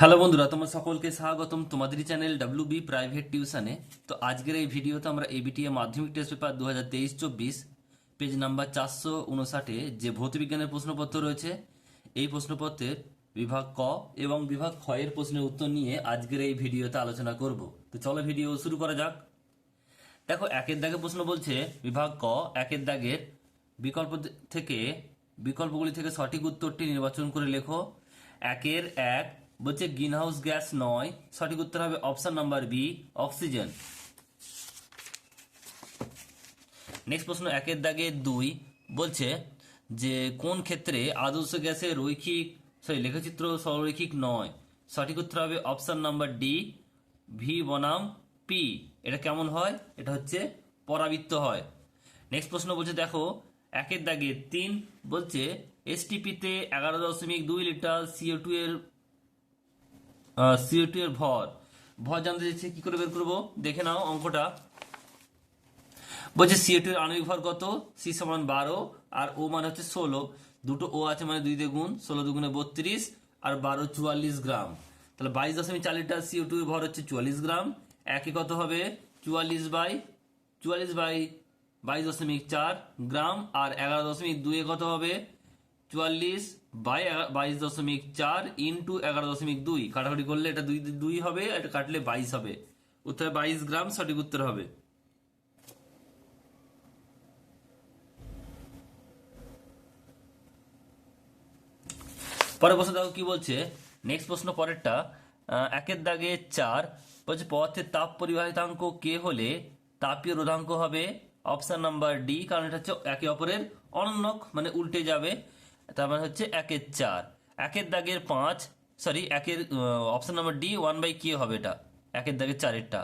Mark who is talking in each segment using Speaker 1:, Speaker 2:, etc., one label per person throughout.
Speaker 1: Hello বন্ধুরা, তোমার সকলকে স্বাগতম তোমাদেরই চ্যানেল ডাব্লিউ বি প্রাইভেট টিউশনে তো আজকের এই ভিডিওতে আমরা এবিটিএ মাধ্যমিক টেস্ট পেপার দু হাজার তেইশ চব্বিশ পেজ নাম্বার চারশো উনষাটে যে ভৌতবিজ্ঞানের প্রশ্নপত্র রয়েছে, এই প্রশ্নপত্রের বিভাগ ক এবং বিভাগ এর প্রশ্নের উত্তর নিয়ে আজকের এই ভিডিওতে আলোচনা করব। তো চলো ভিডিও শুরু করা যাক। দেখো, একের দাগে প্রশ্ন বলছে, বিভাগ ক একের দাগের বিকল্প থেকে, বিকল্পগুলি থেকে সঠিক উত্তরটি নির্বাচন করে লেখো। একের এক বলছে গ্রিন হাউস গ্যাস নয়, সঠিক উত্তর হবে option number B, oxygen. Next প্রশ্ন, একের দাগে দুই, বলছে যে কোন ক্ষেত্রে আদর্শ গ্যাসের রৈখিক সরি লেখচিত্র সরৈখিক নয়, সঠিক উত্তর হবে অপশন নাম্বার ডি ভি বনাম পি এটা কেমন হয়? এটা হচ্ছে পরাবৃত্ত হয়। নেক্সট প্রশ্ন বলছে, দেখো, একের দাগে তিন, বলছে এসটিপিতে এগারো দশমিক দুই লিটার সিও টু এর সিও টু এর ভর। ভর জানতে চাইছে, কি করে বের করব? দেখে নাও অঙ্কটা। বলছে সিও টু এর আণবিক ভর কত? সি সমান বারো, আর ও মানে হচ্ছে ষোলো। দুটো ও আছে মানে দুই দ্বিগুণ, ষোলো দুগুণে বত্রিশ, আর বারো চুয়াল্লিশ গ্রাম। তাহলে বাইশ দশমিক চার লিটার সিও টু এর ভর হচ্ছে চুয়াল্লিশ গ্রাম। একই কত হবে? চুয়াল্লিশ বাই চুয়াল্লিশ বাই বাইশ দশমিক চার গ্রাম, আর এগারো দশমিক দুয়ে কত হবে? চুয়াল্লিশ বাই বাইশ দশমিক চার ইন্টু এগারো দশমিক দুই। কাটাকাটি করলে এটা দুই দুই হবে, এটা কাটলে বাইশ হবে। উত্তর বাইশ গ্রাম সঠিক উত্তর হবে। পরের প্রশ্ন দেখো কি বলছে? নেক্সট প্রশ্ন পরেরটা একের দাগে চার। বলছে, পদার্থের তাপ পরিবাহিতাঙ্ক কে হলে তাপীয় রোধাঙ্ক হবে? অপশন নাম্বার ডি কারণ এটা হচ্ছে একে অপরের অনন্যক মানে উল্টে যাবে। তার মানে হচ্ছে একের চার। একের দাগের পাঁচ সরি একের option number D one by K হবে এটা। একের দাগের চারেরটা।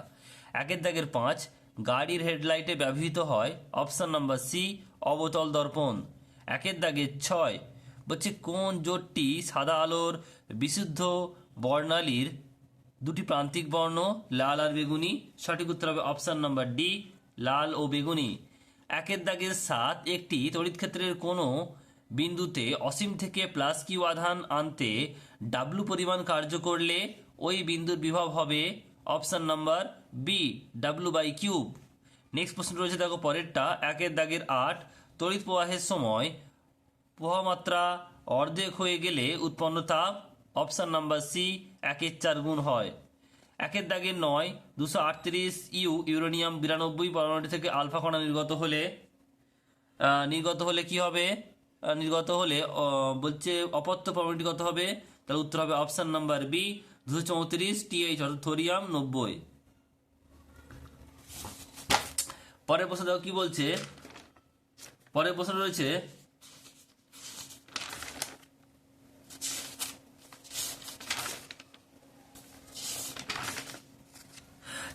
Speaker 1: একের দাগের পাঁচ, গাড়ির হেডলাইটে ব্যবহৃত হয় অপশান নাম্বার সি অবতল দর্পণ। একের দাগের ছয়, বলছে কোন জোটটি সাদা আলোর বিশুদ্ধ বর্ণালীর দুটি প্রান্তিক বর্ণ, লাল আর বেগুনি? সঠিক উত্তর হবে অপশান নাম্বার ডি লাল ও বেগুনি। একের দাগের সাত, একটি তড়িৎ ক্ষেত্রের কোনো বিন্দুতে অসীম থেকে প্লাস কিউ আধান আনতে ডাব্লু পরিমাণ কার্য করলে ওই বিন্দুর বিভব হবে option number B W by cube next প্রশ্ন রয়েছে, দেখো পরেরটা, একের দাগের আট, তড়িৎ প্রবাহের সময় প্রবাহমাত্রা অর্ধেক হয়ে গেলে উৎপন্ন তাপ অপশান নাম্বার সি একের চার গুণ হয়। একের দাগের নয়, দুশো আটত্রিশ ইউ ইউরেনিয়াম বিরানব্বই পরমাণু থেকে আলফা কণা নির্গত হলে নির্গত হলে কি হবে? নির্গত হলে বলছে অপত্য পরমাণুটি কত হবে? তাহলে উত্তর হবে অপশান নাম্বার বি দুশো চৌত্রিশ টিএইচ অর্থাৎ থোরিয়াম নব্বই। পরের প্রশ্ন দেখো কি বলছে? পরের প্রশ্ন রয়েছে,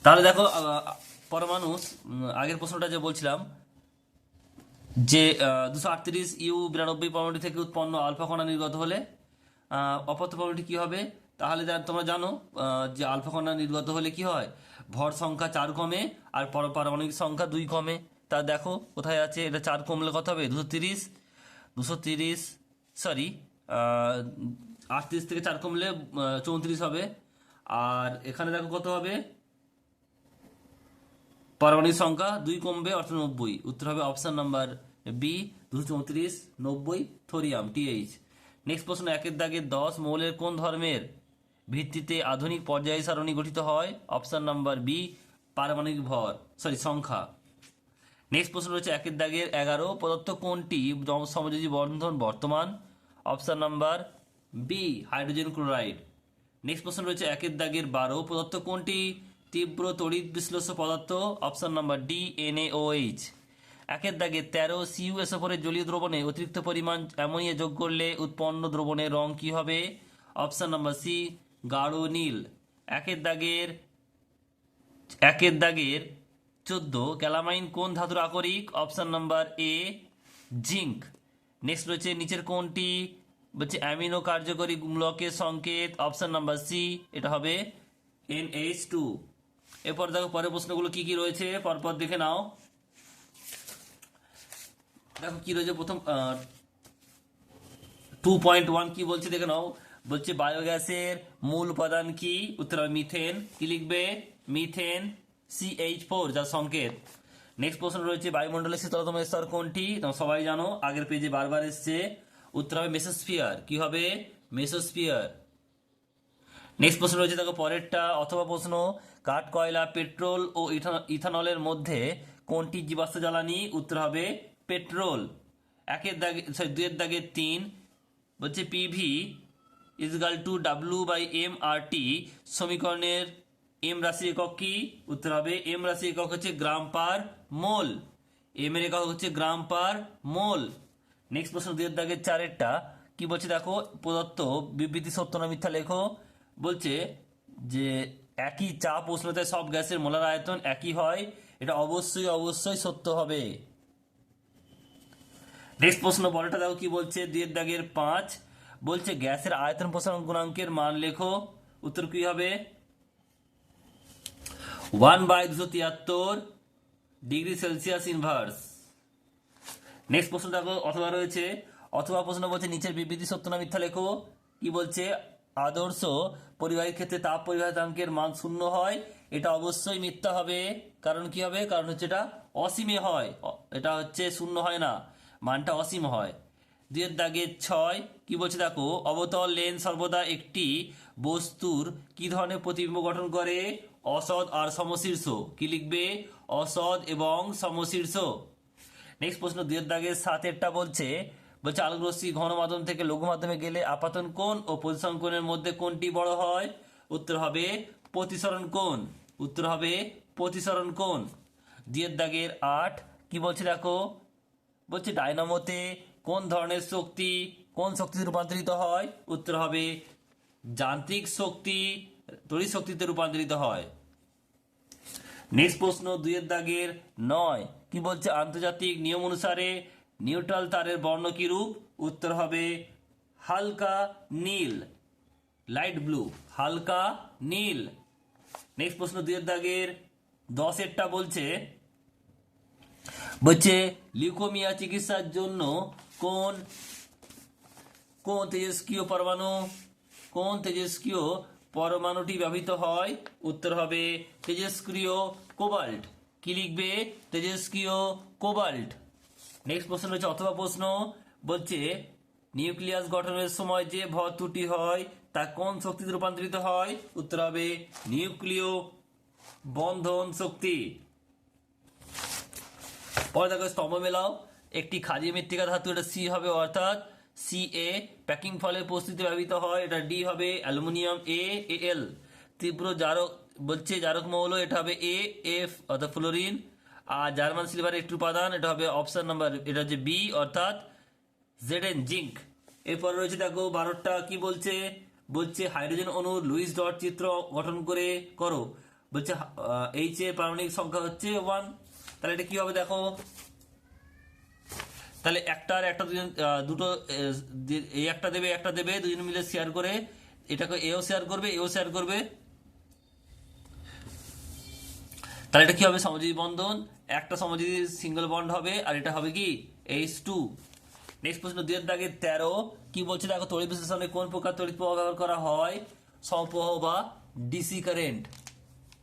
Speaker 1: তাহলে দেখো পরমাণু আগের প্রশ্নটা যে বলছিলাম যে দুশো ইউ বিরানব্বই পরমাণু থেকে উৎপন্ন আলফা কণা নির্গত হলে অপত্য পরমাণুটি কি হবে? তাহলে তোমরা জানো যে আলফা কণা নির্গত হলে কি হয়? ভর সংখ্যা চার কমে, আর পর- পারমাণবিক সংখ্যা দুই কমে। তা দেখো, কোথায় আছে? এটা চার কমলে কত হবে? দুশো তিরিশ দুশো তিরিশ সরি আটত্রিশ থেকে চার কমলে চৌত্রিশ হবে। আর এখানে দেখো কত হবে? পারমাণবিক সংখ্যা দুই কমবে অর্থাৎ নব্বই। উত্তর হবে অপশন নাম্বার বি দুশো চৌত্রিশ, নব্বই থোরিয়াম টিএইচ নেক্সট প্রশ্ন, একের দাগে দশ মৌলের কোন ধর্মের ভিত্তিতে আধুনিক পর্যায় সারণী গঠিত হয়? অপশন নাম্বার বি পারমাণবিক ভর সরি সংখ্যা। নেক্সট প্রশ্ন রয়েছে, একের দাগের এগারো প্রদত্ত কোনটি? সমযোজী বন্ধন বর্তমান। Option number B hydrogen chloride next প্রশ্ন রয়েছে, একের দাগের বারো প্রদত্ত কোনটি? তীব্র তড়িৎ বিশ্লেষ্য পদার্থ অপশন নাম্বার ডি এনএওএইচ একের দাগে তেরো সিইউএস ওপরের জলীয় দ্রবণে অতিরিক্ত পরিমাণ অ্যামোনিয়া যোগ করলে উৎপন্ন দ্রবণের রং কি হবে? অপশন নাম্বার সি গাঢ় নীল। একের দাগের একের দাগের চোদ্দ, ক্যালামাইন কোন ধাতুর আকরিক? Option number A zinc. Next রয়েছে নিচের কোনটি? বলছে অ্যামিনো কার্যকরী মূলকের সংকেত। অপশন নাম্বার সি এটা হবে এনএইচ টু এরপর দেখো পরের প্রশ্নগুলো কি কি রয়েছে? পরপর দেখে নাও। দেখো কি রয়েছে প্রথম টু পয়েন্ট ওয়ান কি বলছে দেখে নাও। বলছে বায়োগ্যাসের মূল উপাদান কি? উত্তর হবে মিথেন। কি লিখবে? মিথেন সিএইচ ফোর যার সংকেত। নেক্সট প্রশ্ন রয়েছে, বায়ুমণ্ডলের শীতলতম স্তর কোনটি? তোমরা সবাই জানো, আগের পেজে বারবার এসছে। উত্তর হবে মেসোস্ফিয়ার। কি হবে? মেসোস্ফিয়ার। নেক্সট প্রশ্ন রয়েছে, দেখো পরেরটা, অথবা প্রশ্ন। কাঠ, কয়লা, পেট্রোল ও ইথা- ইথানলের মধ্যে কোনটি জীবাশ্ম জ্বালানি? উত্তর হবে পেট্রোল। একের দাগে সরি দুয়ের দাগে তিন। বলছে PV is equal two W by M R T সমীকরণের এম রাশি একক কি? উত্তর হবে এম রাশি একক হচ্ছে গ্রাম পার মোল। এম এর একক হচ্ছে গ্রাম পার মোল। নেক্সট প্রশ্ন দুয়ের দাগের চারেরটা। কি বলছে দেখো? প্রদত্ত বিবৃতি সত্য না মিথ্যা লেখো। বলছে যে একই চাপ উষ্ণতায় সব গ্যাসের মোলার আয়তন একই হয়, এটা অবশ্যই অবশ্যই সত্য হবে। নেক্সট প্রশ্ন পরেরটা দেখো কি বলছে দুয়ের দাগের পাঁচ। বলছে, গ্যাসের আয়তন প্রসারণ গুণাঙ্কের মান লেখো, উত্তর কি হবে? ওয়ান বাই দুশো তিয়াত্তর ডিগ্রি সেলসিয়াস ইনভার্স। নেক্সট প্রশ্ন দেখো, অথবা রয়েছে, অথবা প্রশ্ন বলছে, নিচের বিবৃতি সত্য না মিথ্যা লেখো, কি বলছে? আদর্শ পরিবাহীর ক্ষেত্রে তাপ পরিবাহিতাঙ্কের মান শূন্য হয়, এটা অবশ্যই মিথ্যা হবে। কারণ কি হবে? কারণ হচ্ছে এটা অসীমে হয়। এটা হচ্ছে শূন্য হয় না, মানটা অসীম হয়। দুয়ের দাগে ছয়, কি বলছে দেখো? অবতল লেন সর্বদা একটি বস্তুর কি ধরনের প্রতিবিম্ব গঠন করে? অসৎ আর সমশীর্ষ। কি লিখবে? অসৎ এবং সমশীর্ষ। নেক্সট প্রশ্ন দুয়ের দাগের সাতেরটা বলছে বলছে আলোকরশ্মি ঘন মাধ্যম থেকে লঘু মাধ্যমে গেলে আপাতন কোণ ও প্রতিসরণ কোণের মধ্যে কোনটি বড় হয়। উত্তর হবে প্রতিসরণ কোণ। উত্তর হবে প্রতিসরণ কোণ। দুয়ের দাগের আট, কি বলছে দেখো? বলছে, ডায়নামোতে কোন ধরনের শক্তি, কোন শক্তিতে রূপান্তরিত হয়? উত্তর হবে যান্ত্রিক শক্তি, তড়িৎ শক্তিতে রূপান্তরিত হয়। নেক্সট প্রশ্ন, দুইয়ের দাগের নয়, কি বলছে? আন্তর্জাতিক নিয়ম অনুসারে নিউট্রাল তারের বর্ণ কি রূপ? উত্তর হবে হালকা নীল। লাইট ব্লু হালকা নীল। নেক্সট প্রশ্ন দুইয়ের দাগের দশেরটা বলছে বলছে, লিউকোমিয়া চিকিৎসার জন্য কোন কোন তেজস্ক্রিয় পরমাণু, কোন তেজস্ক্রিয় পরমাণুটি ব্যবহৃত হয়? উত্তর হবে তেজস্ক্রিয় কোবাল্ট। কি লিখবে? তেজস্ক্রিয় কোবাল্ট। নেক্সট প্রশ্ন রয়েছে, অথবা প্রশ্ন বলছে, নিউক্লিয়াস গঠনের সময় যে ভর ত্রুটি হয়, তা কোন শক্তিতে রূপান্তরিত হয়? উত্তর হবে, নিউক্লিয় বন্ধন শক্তি। পরে দেখো, স্তম্ভ মেলাও। একটি খাদি মৃত্তিকা ধাতু, এটা সি হবে, অর্থাৎ সি এ প্যাকিং ফলের প্রস্তুতি ব্যবহৃত হয়, এটা ডি হবে, অ্যালুমিনিয়াম এ এল তীব্র জারক, বলছে জারক মৌল এটা হবে এ এফ অর্থাৎ ফ্লোরিন আর জার্মান সিলভার একটি উপাদান, এটা হবে অপশন নাম্বার, এটা হচ্ছে বি অর্থাৎ জেড এন জিঙ্ক এরপর রয়েছে দেখো, বারোটা কি বলছে? বলছে হাইড্রোজেন অণুর লুইস ডট চিত্র গঠন করে করো। বলছে এইচ এর পারমাণবিক সংখ্যা হচ্ছে ওয়ান তাহলে এটা কি হবে দেখো? তাহলে একটা আর একটা দুজন দুটো এই একটা দেবে একটা দেবে, দুজন মিলে শেয়ার করে, এটাকে এও শেয়ার করবে এও শেয়ার করবে। তাহলে এটা কি হবে সমযোজী বন্ধন? একটা সমযোজী সিঙ্গেল বন্ড হবে, আর এটা হবে কি? এইচ টু নেক্সট প্রশ্ন দুয়ের দাগে তেরো। কি বলছে? দেখো, তড়িৎ বিশ্লেষণে কোন প্রকার তড়িৎ প্রবাহ ব্যবহার করা হয়? সমপ্রবাহ বা ডিসি কারেন্ট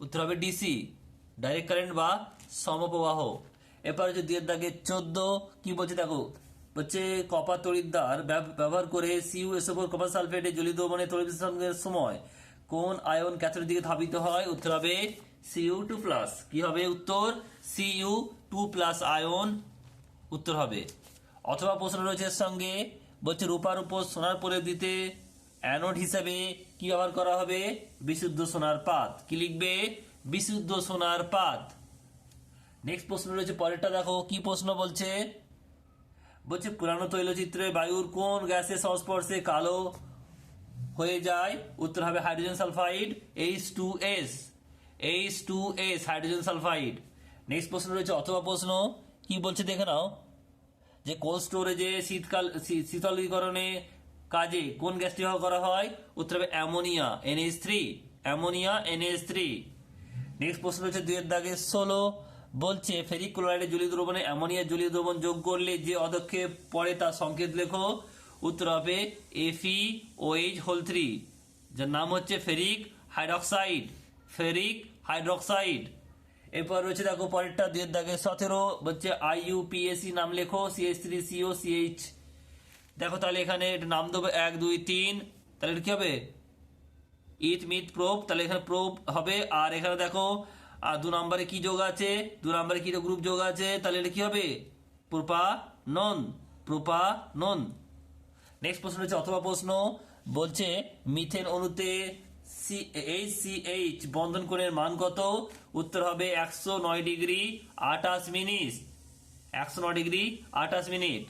Speaker 1: উত্তর হবে ডিসি ডাইরেক্ট কারেন্ট বা সমপ্রবাহ। এরপর হচ্ছে দুয়ের দাগে চোদ্দ। কি বলছে? দেখো হচ্ছে কপার তড়িৎদ্বার ব্যব- ব্যবহার করে সিইউ এসোপর কপার সালফেটে জলীয় দ্রবণে তড়িৎ বিশ্লেষণের সময় কোন আয়ন ক্যাথোডের দিকে ধাবিত হয়? উত্তর হবে সিইউ টু প্লাস কি হবে উত্তর? সিইউ টু প্লাস আয়ন উত্তর হবে। অথবা প্রশ্ন রয়েছে সঙ্গে। বলছে রূপার উপর সোনার পরে দিতে অ্যানোড হিসাবে কি ব্যবহার করা হবে? বিশুদ্ধ সোনার পাত। কি লিখবে? বিশুদ্ধ সোনার পাত। নেক্সট প্রশ্ন রয়েছে পরেরটা দেখো। কি প্রশ্ন বলছে? বলছে পুরানো তৈলচিত্রে বায়ুর কোন গ্যাসের সংস্পর্শে কালো হয়ে যায়? উত্তর হবে hydrogen sulphide H two S H two S hydrogen sulphide next প্রশ্ন রয়েছে, অথবা প্রশ্ন, কি বলছে দেখে নাও, যে কোল্ড স্টোরেজে শীতকাল শীতলীকরণে কাজে কোন গ্যাসটি ব্যবহার করা হয়? উত্তর হবে ammonia NH three ammonia NH three next প্রশ্ন হচ্ছে দুইয়ের দাগে ষোলো, বলছে ফেরিক ক্লোরাইডের জলীয় দ্রবণে অ্যামোনিয়া জলীয় দ্রবণ যোগ করলে যে অদক্ষেপ পড়ে তার সংকেত লেখো। উত্তর হবে এফি এইচ হোল থ্রি যার নাম হচ্ছে ফেরিক হাইড্রক্সাইড। Ferric hydroxide. এরপর রয়েছে দেখো পরেরটা, দুয়ের দাগে সতেরো, হচ্ছে আইইউপিএসি নাম লেখো সিএইচ থ্রি সিও সিএইচ দেখো তাহলে এখানে নাম দেবো এক, দুই, তিন। তাহলে কি হবে? ইট, মিট প্রোপ তাহলে এখানে প্রোপ হবে। আর এখানে দেখো আর দু নম্বরে কি যোগ আছে? দু নম্বরে কি গ্রুপ যোগ আছে? তাহলে এটা কি হবে? প্রোপা নন প্রোপা নন নেক্সট প্রশ্ন হচ্ছে অথবা প্রশ্ন বলছে মিথেন অণুতে এইচ সি এইচ বন্ধন কোণের মান কত? উত্তর হবে একশো নয় ডিগ্রি আঠাশ মিনিট। একশো নয় ডিগ্রি আঠাশ মিনিট।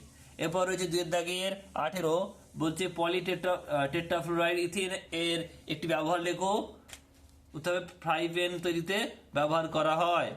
Speaker 1: এরপর রয়েছে দুয়ের দাগের আঠেরো। বলছে পলিটেট্রা টেট্রাফ্লোরাইড ইথিন এর একটি ব্যবহার লেখো। উত্তর হবে ফ্রাইভেন তৈরিতে ব্যবহার করা হয়।